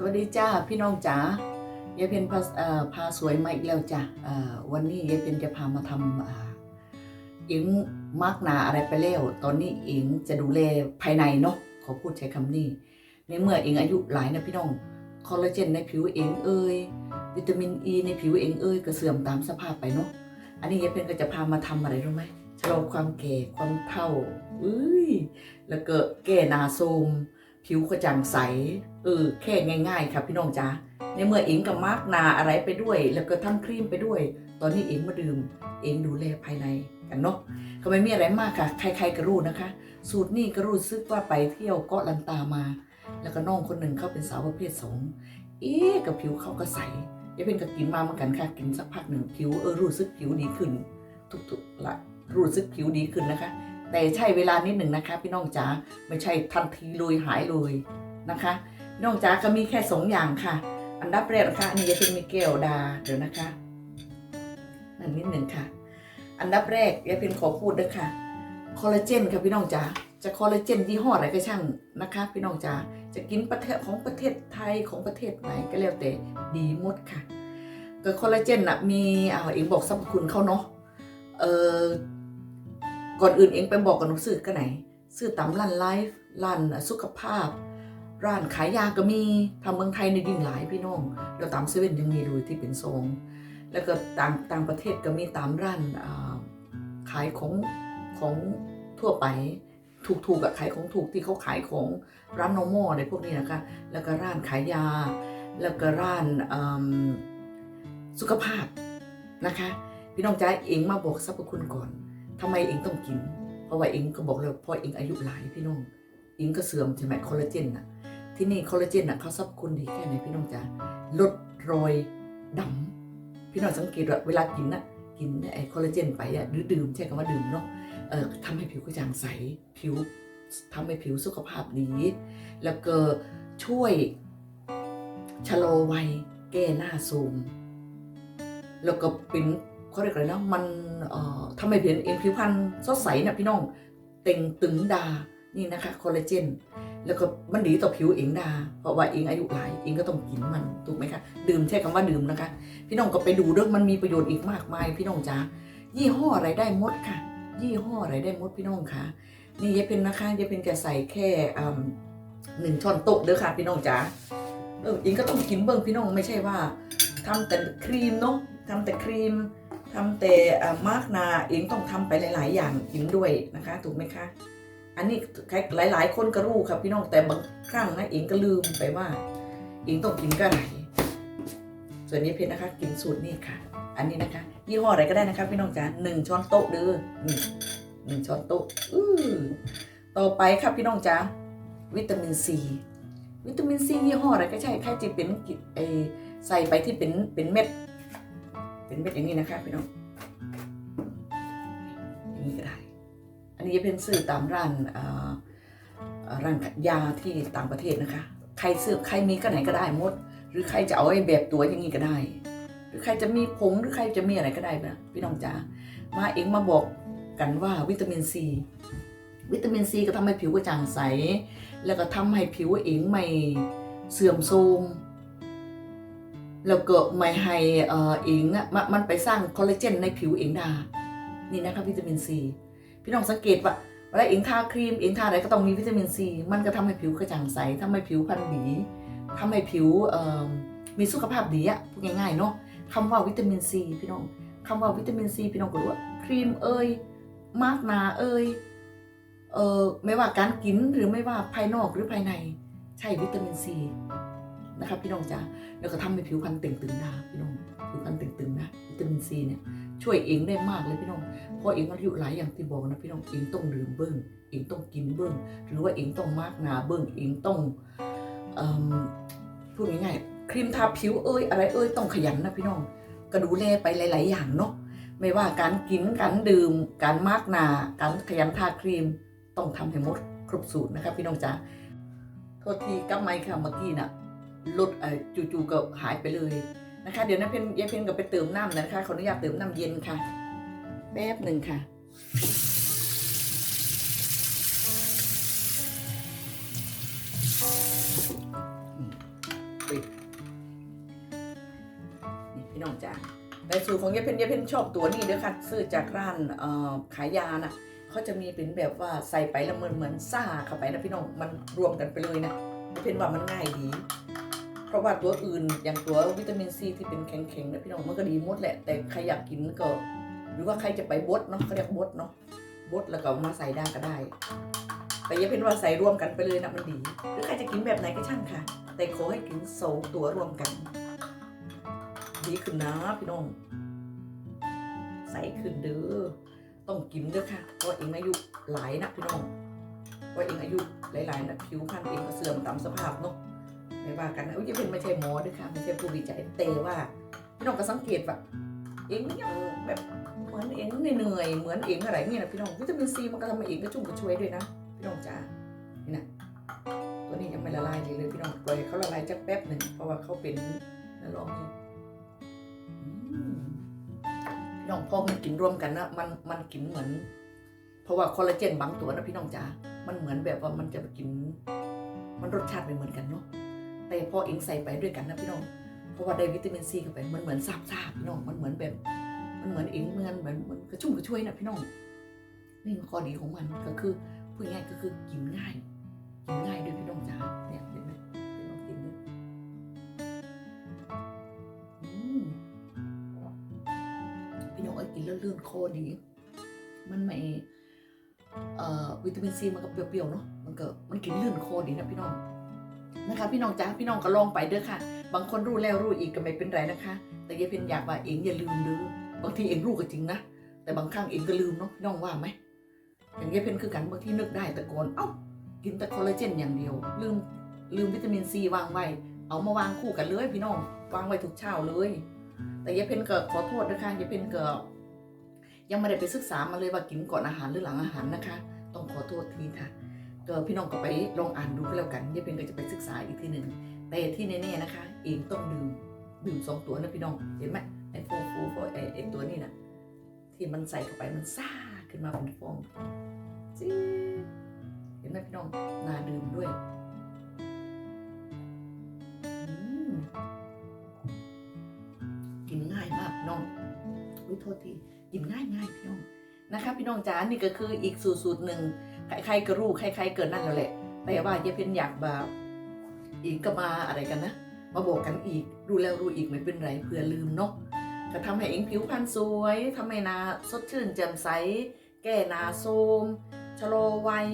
สวัสดีจ้าพี่น้องจ๋ายายเพนพาพาสวยมาอีกแล้วจ้ะวันนี้ยายเพนจะพามาทำอิงมาร์กนาอะไรไปแล้ว ตอนนี้อิงจะดูแลภายในเนาะขอพูดใช้คำนี้ ในเมื่ออิงอายุหลายนะพี่น้องคอลลาเจนในผิวเองเอ่ยวิตามินอ e ีในผิวเองเอ่ยก็เสื่อมตามสภาพไปเนาะอันนี้ยายเพนก็จะพามาทำอะไรรู้ไหมชะลอความแก่ความเฒ่าอุ้ยแล้วก็แก้หนาโทม ผิวกระจ่างใส เออ แค่ง่าย ๆ ครับพี่น้องจ๋าในเมื่อเองกับมาร์กนาอะไรไปด้วย แล้วก็ทำครีมไปด้วย ตอนนี้เองมาดื่ม เองดูแลภายในกันเนาะก็ไม่มีอะไรมากค่ะ ใครๆก็รู้นะคะ สูตรนี้ก็รู้สึกว่าไปเที่ยวเกาะลันตามา แล้วก็น้องคนหนึ่งเขาเป็นสาวประเภทสองเอ๊ะกับผิวเขาก็ใสยายเป็นก็กินมาเหมือนกันค่ะ กินสักพักหนึ่งผิวเออรู้สึกผิวดีขึ้น ทุกๆละรู้สึกผิวดีขึ้นนะคะ แต่ใช้เวลานิดหนึ่งนะคะ พี่น้องจ๋าไม่ใช่ทันทีเลยหายเลยนะคะพี่น้องจ๋าก็มีแค่สองอย่างค่ะ อันดับแรกนะคะนนี้จะเป็นมิเกลดาเดี๋ยวนะคะนั่นนิดหนึ่งค่ะ อันดับแรกยายเป็นขอพูดด้วยค่ะคอลลาเจนค่ะพี่น้องจ๋าจะคอลลาเจนยี่ห้ออะไรก็ช่างนะคะ พี่น้องจ๋าจะกินประเทศของประเทศไทยของประเทศไหนก็แล้วแต่ดีหมดค่ะก็คอลลาเจนน่ะมีอ่าเองบอกสรรพคุณเขาเนาะเออ ก่อนอื่นเองไปบอกกับหนูซื้อกันไหน ซื้อตามร้านไลฟ์ร้านสุขภาพ ร้านขายยาก็มีทำเมืองไทยในยิ่งหลายพี่น้องแล้วตามเซเว่นยังมีเลยที่เป็นทรงแล้วก็ต่างต่างประเทศก็มีตามร้านขายของของทั่วไปถูกถูกกับขายของถูกที่เขาขายของร้านโนโมอะไรพวกนี้นะคะ แล้วก็ร้านขายยา แล้วก็ร้านสุขภาพนะคะ พี่น้องจ้าเองมาบอกสรรพคุณก่อน ทำไมเองต้องกิน เพราะว่าเองก็บอกเลยเพราะเองอายุหลายพี่น้องเองก็เสื่อมใช่ไหมคอลลาเจนน่ะ ที่นี่คอลลาเจนน่ะเขาสรรพคุณดีแค่ไหนพี่น้องจ๋าลดรอยดำพี่น้องสังเกตว่าเวลากินน่ะกินไอ้คอลลาเจนไปอะหรือดื่มใช่คำว่าดื่มเนาะเอ่อทำให้ผิวกระจ่างใสผิวทำให้ผิวสุขภาพดี แล้วก็ช่วยชะลอวัยแก้หน้าโทรมแล้วก็เป็น เขาเรียกอะไรนะ มันทำให้ผิวเอ็งผิวพรรณสดใสนะพี่น้อง เต่งตึงดา นี่นะคะคอลลาเจน แล้วก็มันดีต่อผิวเองดา เพราะว่าเองอายุหลายเองก็ต้องกินมัน ถูกไหมคะ ดื่มใช้คำว่าดื่มนะคะ พี่น้องก็ไปดูเรื่องมันมีประโยชน์อีกมากมาย พี่น้องจ๋า ยี่ห้ออะไรได้มดค่ะ ยี่ห้ออะไรได้มดพี่น้องคะนี่ยายเป็นนะคะยายเป็นจะใส่แค่หนึ่งช้อนโต๊ะเด้อค่ะพี่น้องจ๋า เอออิงก็ต้องกินเบิ่งพี่น้องไม่ใช่ว่าทำแต่ครีมเนาะทำแต่ครีม ทำแต่มาร์กนาเองต้องทำไปหลาย ๆ อย่างกินด้วยนะคะ ถูกไหมคะอันนี้หลาย ๆ คนก็รู้ครับพี่น้องแต่บางครั้งนะเองก็ลืมไปว่าเองต้องกินก็ไหนส่วนนี้เพชรนะคะ กินสูตรนี่ค่ะ อันนี้นะคะ ยี่ห้ออะไรก็ได้นะคะ พี่น้องจ๋าหนึ่งช้อนโต๊ะเด้อหนึ่งช้อนโต๊ะอือต่อไปครับพี่น้องจ๋าวิตามินซีวิตามินซียี่ห้ออะไรก็ใช่แค่จะเป็นกิไอใส่ไปที่เป็นเป็นเม็ด เป็นเม็ดอย่างนี้นะคะพี่น้องอย่างนี้ก็ได้ อันนี้จะเป็นซื้อตามร้านร้านยาที่ต่างประเทศนะคะ ใครซื้อใครมีก็ไหนก็ได้หมด หรือใครจะเอาไอ้แบบตัวอย่างนี้ก็ได้ หรือใครจะมีผงหรือใครจะมีอะไรก็ได้นะพี่น้องจ๋ามาเองมาบอกกันว่าวิตามินซีวิตามินซีก็ทำให้ผิวกระจ่างใส แล้วก็ทำให้ผิวเองไม่เสื่อมโทรม แล้วก็ไม่ให้เอ่อเองอะมันไปสร้างคอลลาเจนในผิวเองดานี่นะคะวิตามินซีพี่น้องสังเกตว่าเวลาเองทาครีมเองทาอะไรก็ต้องมีวิตามินซีมันก็ทำให้ผิวกระจ่างใสทำให้ผิวพรรณดีทำให้ผิวมีสุขภาพดีอะพูดง่ายๆเนาะคำว่าวิตามินซีพี่น้องคำว่าวิตามินซีพี่น้องก็รู้ว่าครีมเอ่ยมาร์กนาเอ่ยเออไม่ว่าการกินหรือไม่ว่าภายนอกหรือภายใน ใช่วิตามินซี นะครับพี่น้องจ๋าแล้วก็ทำให้ผิวพรรณเต่งตึงนะพี่น้องผิวพรรณเต่งตึงนะวิตามินซีเนี่ยช่วยเองได้มากเลยพี่น้องเพราะเองอายุหลายอย่างที่บอกนะพี่น้องเองต้องดื่มเบิ้งเองต้องกินเบิ้งหรือว่าเองต้องมาร์กหนาเบิ้งเองต้องเอิ่มพูดง่ายๆครีมทาผิวเอ้ยอะไรเอ้ยต้องขยันนะพี่น้องก็ดูแลไปหลาย ๆ อย่างเนาะไม่ว่าการกินการดื่ม การมาร์กหนาการขยันทาครีมต้องทำให้หมดครบสูตรนะครับพี่น้องจ๋าโทษทีกับไมค์ค่ะเมื่อกี้น่ะ ลดจู่ๆก็หายไปเลยนะคะ เดี๋ยวนะเพนยายเพนก็ไปเติมน้ำนะคะขออนุญาตเติมน้ำเย็นค่ะแป๊บหนึ่งค่ะปิดพี่น้องจ๋าแต่สูตรของยายเพนยายเพนชอบตัวนี้เด้อค่ะ ซื้อจากร้านขายยาน่ะเขาจะมีเป็นแบบว่าใส่ไปแล้วเหมือนเหมือนซ่าเข้าไปนะพี่น้องมันรวมกันไปเลยนะยายเพนว่ามันง่ายดี เพราะว่าตัวอื่นอย่างตัววิตามินซีที่เป็นแข็งๆนะพี่น้องมันก็ดีหมดแหละ แต่ใครอยากกินก็ หรือว่าใครจะไปบดเนาะเขาเรียกบดเนาะบดแล้วก็มาใส่ได้ก็ได้ แต่อย่าเป็นว่าใส่รวมกันไปเลยนะมันดี หรือใครจะกินแบบไหนก็ช่างค่ะ แต่ขอให้กินสองตัวรวมกัน ดีขึ้นนะพี่น้อง ใส่ขึ้นเด้อต้องกินเด้อค่ะเพราะเองอายุหลายนะพี่น้องเพราะเองอายุหลายๆนะผิวพรรณเองก็เสื่อมตามสภาพเนาะ ไม่ว่ากันนะอุ้ยเป็นไม่ใช่หมอด้วยค่ะไม่ใช่ผู้วิจัยแต่ว่าพี่น้องก็สังเกตว่าเองยังแบบเหมือนเองเหนื่อยเหมือนเองอะไรเนี่ยนะพี่น้องวิตามินซีมันก็ทำให้เองก็ชุ่มกระชวยด้วยนะพี่น้องจ้านี่นะตัวนี้ยังไม่ละลายเลยเลยพี่น้องปล่อยเขาละลายจักแป๊บหนึ่งเพราะว่าเขาเป็นน้ำร้อนนี่อืมพี่น้องพอมันกินรวมกันนะมันมันกินเหมือน เพราะว่าคอลลาเจนบางตัวนะพี่น้องจ๋ามันเหมือนแบบว่ามันจะกิน มันรสชาติไม่เหมือนกันเนาะ แต่พอเองใส่ไปด้วยกันนะพี่น้อง เพราะว่าได้วิตามินซีเข้าไปมันเหมือนซาบซาบพี่น้อง มันเหมือนแบบ มันเหมือนเองเหมือนเหมือนมือนกระชุ่มกระชวยนะพี่น้อง นี่ข้อดีของมันก็คือพูดง่ายก็คือกินง่าย กินง่ายด้วยพี่น้องจ๋าเนี่ยเห็นไหมพี่น้องกินด้วยอืมพี่น้องเอ้กินแล้วลื่นคอดี มันไม่เอ่อวิตามินซีมันก็เปรี้ยวๆเนาะ มันก็มันกินลื่นคอดีนะพี่น้อง นะคะ พี่น้องจ้าพี่น้องก็ลองไปเด้อค่ะ บางคนรู้แล้วรู้อีกก็ไม่เป็นไรนะคะ แต่ย่าเป็นอยากว่าเองอย่าลืมเด้อบางทีเองรู้ก็จริงนะแต่บางครั้งเองก็ลืมเนาะพี่น้องว่าไหมอย่างนี้เป็นคือกันบางทีนึกได้แต่กนเอ้ากินแต่คอลลาเจนอย่างเดียว ลืมลืมวิตามินซีวางไว้เอามาวางคู่กันเลยพี่น้องวางไว้ทุกเช้าเลย แต่ยายเพนก็ขอโทษนะคะยายเพนก็ยังไม่ได้ไปศึกษามาเลยว่ากินก่อนอาหารหรือหลังอาหารนะคะ ต้องขอโทษทีค่ะ ก็พี่น้องก็ไปลองอ่านดูก็แล้วกันยายเพนก็จะไปศึกษาอีกทีหนึ่งแต่ที่แน่ๆนะคะ เองต้องดื่มดื่มสองตัวนะพี่น้องเห็นไหมไอ้โฟมโฟมไอ้ไอ้ตัวนี้นะที่มันใส่เข้าไปมันซ่าขึ้นมาเป็นฟองจี๊ดเห็นไหมพี่น้องน่าดื่มด้วยอืมกินง่ายมากพี่น้องอุ้ยโทษทีกินง่ายง่ายๆพี่น้องนะคะ พี่น้องจ๋านี่ก็คืออีกสูตรสูตรหนึ่ง ใครๆก็รู้ใครๆเกิดนั่นแล้วแหละ แต่ว่าเยเพนอยากแบบอีกก็มาอะไรกันนะ มาบอกกันอีกดูแล้วรู้อีกไม่เป็นไรเผื่อลืมเนาะก็ทำให้เองผิวพรรณสวยทำให้นาสดชื่นแจ่มใส แก้หนาโทมชะลอวัย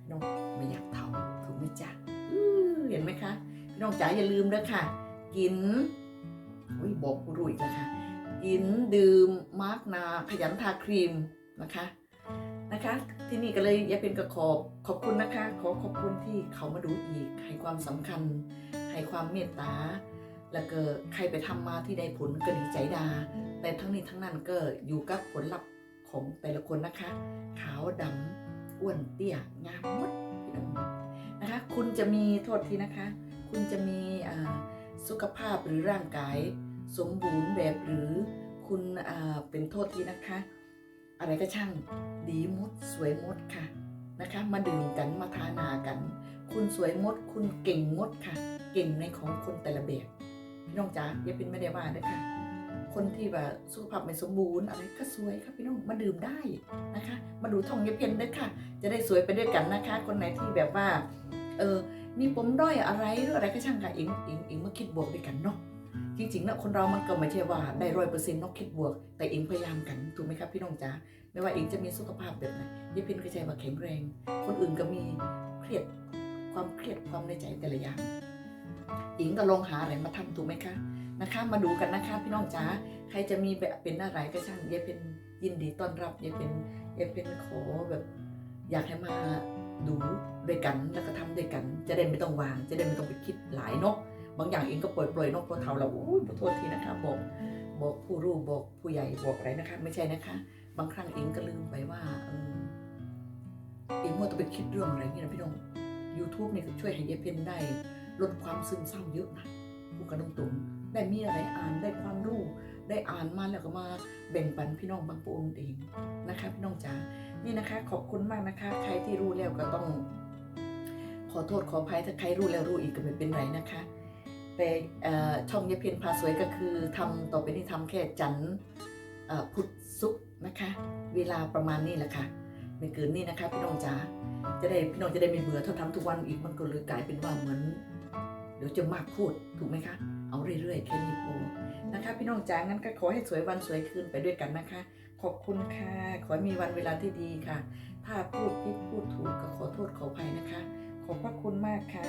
พี่น้องไม่อยากเฒ่าถูกไหมจ๊ะอื้อเห็นไหมคะพี่น้องจ๋าอย่าลืมนะค่ะ กินอุ้ยบอกรู้อีกแล้วค่ะกินดื่มมาร์กนาขยันทาครีมนะคะ นะคะ ที่นี่ก็เลยยายเป็นกระขอบขอบคุณนะคะ ขอขอบคุณที่เขามาดูอีกให้ความสำคัญให้ความเมตตา แล้วก็ใครไปทำมาที่ได้ผลก็ดีใจดา แต่ทั้งนี้ทั้งนั้นก็อยู่กับผลลัพธ์ของแต่ละคนนะคะ ขาวดำอ้วนเตี้ยงามหมดพี่น้องนะคะ คุณจะมีโทษทีนะคะ คุณจะมีสุขภาพหรือร่างกาย สมบูรณ์แบบหรือคุณเป็นโทษทีนะคะ อะไรก็ช่างดีมดสวยมดค่ะนะคะ มาดื่มกันมาทานากัน คุณสวยมด คุณเก่งมดค่ะ เก่งในของคนแต่ละแบบพี่น้องจ๋าอย่าเป็นไม่ได้ว่านะคะคนที่แบบสุขภาพไม่สมบูรณ์อะไรก็สวยค่ะพี่น้องมาดื่มได้นะคะ มาดูท่องเยาเพียนด้วยค่ะ จะได้สวยไปด้วยกันนะคะ คนไหนที่แบบว่า เออมีปมด้อยอะไรหรืออะไรก็ช่างค่ะเองเองเองมาคิดบวกด้วยกันเนาะ จริงๆนะคนเรามันก็ไม่ใช่ว่าได้ร้อยเปอร์เซ็นต์นอกคิดบวก แต่เองพยายามกันถูกไหมครับพี่น้องจ๋าไม่ว่าเองจะมีสุขภาพแบบไหนยายพินก็ใจว่าแข็งแรง คนอื่นก็มีเครียดความเครียดความในใจแต่ละอย่างเองก็ลองหาอะไรมาทำถูกไหมคะนะคะ มาดูกันนะคะพี่น้องจ๋าใครจะมีแบบเป็นอะไรก็ช่างยายเป็นยินดีต้อนรับยายเป็นยายเป็นขอแบบ อยากให้มาดูด้วยกันแล้วก็ทำด้วยกัน จะได้ไม่ต้องวาง จะได้ไม่ต้องไปคิดหลายเนาะ บางอย่างเองก็ปล่อยปล่อยๆเนกพอเทาเราอุ้ยขอโทษทีนะคะบอกบอกผู้รู้บอกผู้ใหญ่บอกอะไรนะคะ ไม่ใช่นะคะ บางครั้งเองก็ลืมไปว่าเออเองมัวแต่ไปคิดเรื่องอะไรนี่นะพี่น้อง YouTube เนี่ยช่วยให้ยายเพนได้ลดความซึมเศร้าเยอะนะพูดกันตรงๆได้มีอะไรอ่านได้ความรู้ได้อ่านมาแล้วก็มาแบ่งปันพี่น้องบางปวงเองนะคะพี่น้องจ๋านี่นะคะ ขอบคุณมากนะคะ ใครที่รู้แล้วก็ต้อง ขอโทษขออภัยถ้าใครรู้แล้วรู้อีกก็ไม่เป็นไรนะคะ แต่เอ่อช่องยายเพียนพาสวยก็คือทำต่อไปนี้ทำแค่จันพุธศุกนะคะ เวลาประมาณนี้แหละค่ะไม่เกินนี่นะคะพี่น้องจ๋าจะได้พี่น้องจะได้ไม่เบื่อถ้าทำทุกวันอีกมันก็เลยกลายเป็นว่าเหมือนเดี๋ยวจะมากพูดถูกไหมคะเอาเรื่อยๆแค่นี้พอนะคะ พี่น้องจ๋างั้นก็ขอให้สวยวันสวยคืนไปด้วยกันนะคะ ขอบคุณค่ะขอให้มีวันเวลาที่ดีค่ะ ถ้าพูดผิดพูดถูกก็ขอโทษขออภัยนะคะ ขอบพระคุณมากค่ะ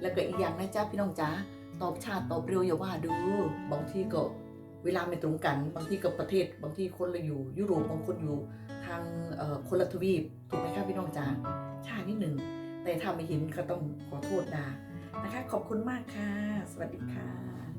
แล้วก็อีกอย่างนะจ๊ะพี่น้องจ๋า ตอบชาติตอบเร็วอย่าว่าดูบางทีก็เวลาไม่ตรงกัน บางทีกับประเทศ บางทีคนเราอยู่ยุโรปบางคนอยู่ทางคนละทวีปถูกไหมคะพี่น้องจ๋าช้านิดหนึ่งแต่ถ้าไม่เห็นก็ต้องขอโทษดานะคะ ขอบคุณมากค่ะ สวัสดีค่ะ